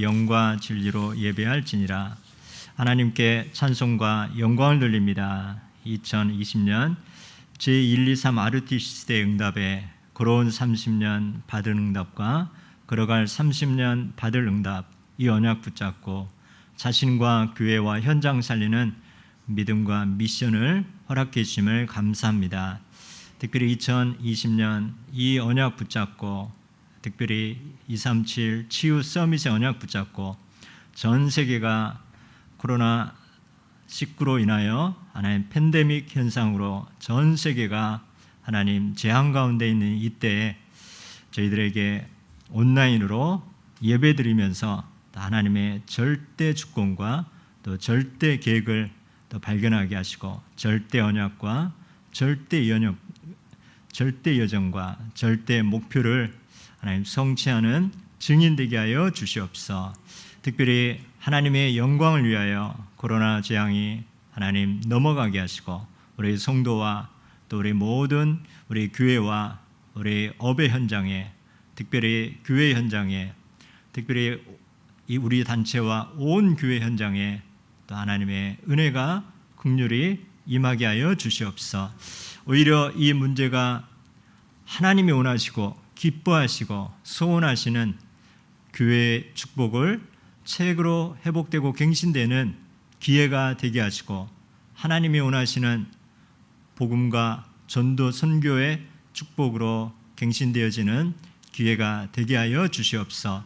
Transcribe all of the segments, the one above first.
영과 진리로 예배할지니라. 하나님께 찬송과 영광을 돌립니다. 2020년 제123 아르티 시대 응답에 걸어온 30년 받은 응답과 걸어갈 30년 받을 응답 이 언약 붙잡고 자신과 교회와 현장 살리는 믿음과 미션을 허락해 주심을 감사합니다. 특별히 2020년 이 언약 붙잡고 특별히 237 치유 서밋의 언약 붙잡고 전 세계가 코로나 19로 인하여 하나님 팬데믹 현상으로 전 세계가 하나님 재앙 가운데 있는 이때에 저희들에게 온라인으로 예배드리면서 하나님의 절대 주권과 또 절대 계획을 또 발견하게 하시고 절대 언약과 절대 연역 절대 여정과 절대 목표를 하나님 성취하는 증인 되게 하여 주시옵소서. 특별히 하나님의 영광을 위하여 코로나 재앙이 하나님 넘어가게 하시고 우리 성도와 또 우리 모든 우리 교회와 우리 업의 현장에 특별히 교회 현장에 특별히 이 우리 단체와 온 교회 현장에 또 하나님의 은혜가 긍휼히 임하게 하여 주시옵소서. 오히려 이 문제가 하나님이 원하시고 기뻐하시고 소원하시는 교회의 축복을 책으로 회복되고 갱신되는 기회가 되게 하시고 하나님이 원하시는 복음과 전도 선교의 축복으로 갱신되어지는 기회가 되게 하여 주시옵소서.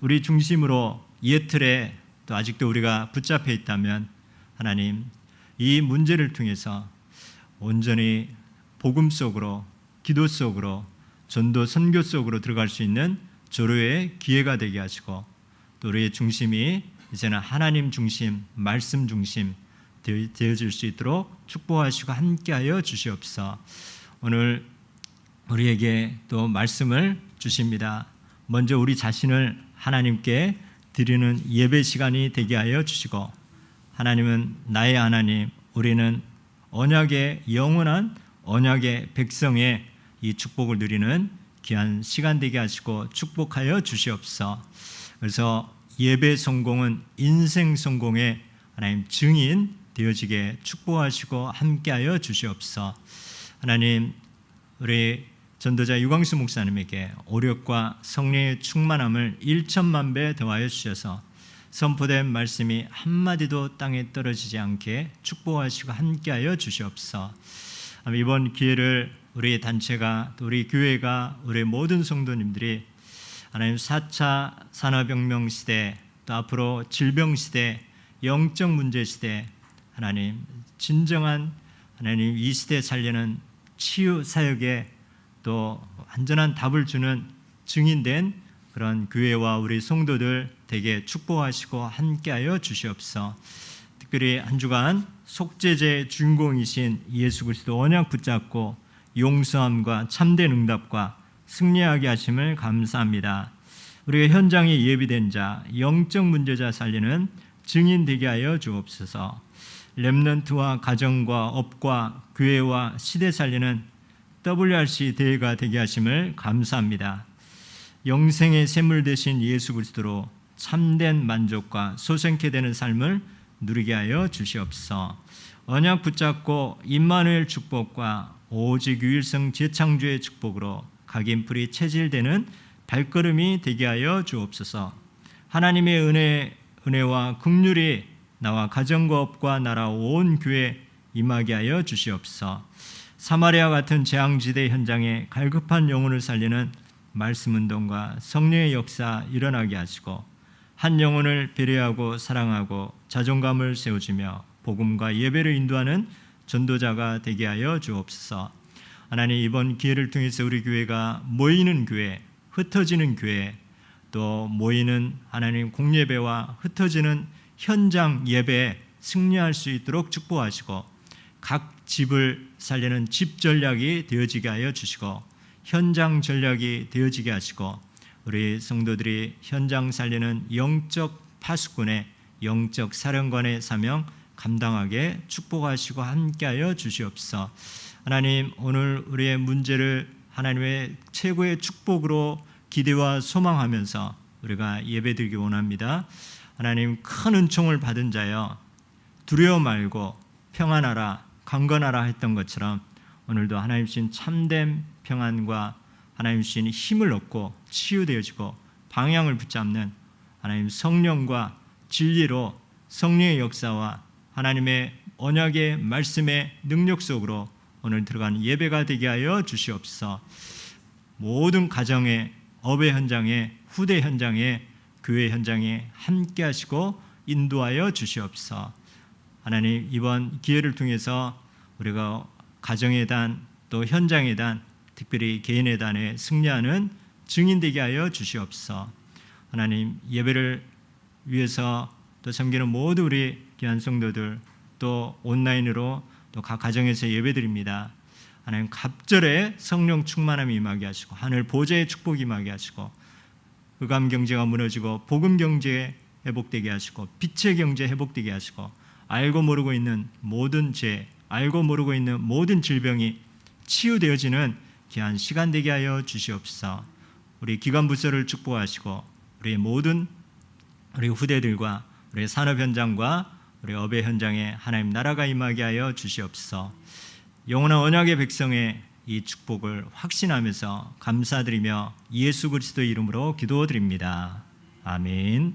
우리 중심으로 옛틀에 또 아직도 우리가 붙잡혀 있다면 하나님 이 문제를 통해서 온전히 복음 속으로 기도 속으로 전도 선교 속으로 들어갈 수 있는 조로의 기회가 되게 하시고 또 우리의 중심이 이제는 하나님 중심, 말씀 중심 되어질 수 있도록 축복하시고 함께하여 주시옵소서. 오늘 우리에게 또 말씀을 주십니다. 먼저 우리 자신을 하나님께 드리는 예배 시간이 되게 하여 주시고 하나님은 나의 하나님, 우리는 언약의 영원한 언약의 백성의 이 축복을 누리는 귀한 시간 되게 하시고 축복하여 주시옵소서. 그래서 예배 성공은 인생 성공의 하나님 증인 되어지게 축복하시고 함께하여 주시옵소서. 하나님 우리 전도자 유광수 목사님에게 오력과 성령의 충만함을 1천만 배 더하여 주셔서 선포된 말씀이 한마디도 땅에 떨어지지 않게 축복하시고 함께하여 주시옵소서. 이번 기회를 우리 단체가 또 우리 교회가 우리 모든 성도님들이 하나님 4차 산업혁명 시대 또 앞으로 질병 시대 영적 문제 시대 하나님 진정한 하나님 이 시대 살리는 치유 사역에 또 완전한 답을 주는 증인된 그런 교회와 우리 성도들 되게 축복하시고 함께하여 주시옵소서. 특별히 한 주간 속죄제 주인공이신 예수 그리스도 언약 붙잡고 용서함과 참된 응답과 승리하게 하심을 감사합니다. 우리가 현장에 예비된 자, 영적 문제자 살리는 증인 되게 하여 주옵소서. 렘넌트와 가정과 업과 교회와 시대 살리는 WRC 대회가 되게 하심을 감사합니다. 영생의 샘물 되신 예수 그리스도로 참된 만족과 소생케 되는 삶을 누리게 하여 주시옵소서. 언약 붙잡고 임마누엘 축복과 오직 유일성 재창조의 축복으로 각인풀이 체질되는 발걸음이 되게 하여 주옵소서. 하나님의 은혜 은혜와 긍휼이 나와 가정과 업과 나라 온 교회 임하게 하여 주시옵소서. 사마리아 같은 재앙지대 현장에 갈급한 영혼을 살리는 말씀 운동과 성령의 역사 일어나게 하시고 한 영혼을 배려하고 사랑하고 자존감을 세워주며 복음과 예배를 인도하는 전도자가 되게 하여 주옵소서. 하나님 이번 기회를 통해서 우리 교회가 모이는 교회, 흩어지는 교회, 또 모이는 하나님 공예배와 흩어지는 현장 예배에 승리할 수 있도록 축복하시고 각 집을 살리는 집 전략이 되어지게 하여 주시고 현장 전략이 되어지게 하시고 우리 성도들이 현장 살리는 영적 파수꾼의 영적 사령관의 사명 감당하게 축복하시고 함께하여 주시옵소서. 하나님 오늘 우리의 문제를 하나님의 최고의 축복으로 기대와 소망하면서 우리가 예배드리기 원합니다. 하나님 큰 은총을 받은 자여 두려워 말고 평안하라 강건하라 했던 것처럼 오늘도 하나님 주신 참된 평안과 하나님 주신 힘을 얻고 치유되어지고 방향을 붙잡는 하나님 성령과 진리로 성령의 역사와 하나님의 언약의 말씀의 능력 속으로 오늘 들어간 예배가 되게 하여 주시옵소서. 모든 가정의 업의 현장에 후대 현장에 교회 현장에 함께 하시고 인도하여 주시옵소서. 하나님 이번 기회를 통해서 우리가 가정의 단또 현장의 단 특별히 개인의 단에 승리하는 증인 되게 하여 주시옵소서. 하나님 예배를 위해서 또 섬기는 모든 우리 귀한 성도들 또 온라인으로 또 각 가정에서 예배드립니다. 하나님 갑절에 성령 충만함이 임하게 하시고 하늘 보좌의 축복이 임하게 하시고 흑암 경제가 무너지고 복음 경제 회복되게 하시고 빛의 경제 회복되게 하시고 알고 모르고 있는 모든 죄, 알고 모르고 있는 모든 질병이 치유되어지는 귀한 시간 되게 하여 주시옵소서. 우리 기관 부서를 축복하시고 우리 모든 우리 후대들과 우리 산업 현장과 우리 업의 현장에 하나님 나라가 임하게 하여 주시옵소서. 영원한 언약의 백성의 이 축복을 확신하면서 감사드리며 예수 그리스도 이름으로 기도드립니다. 아멘.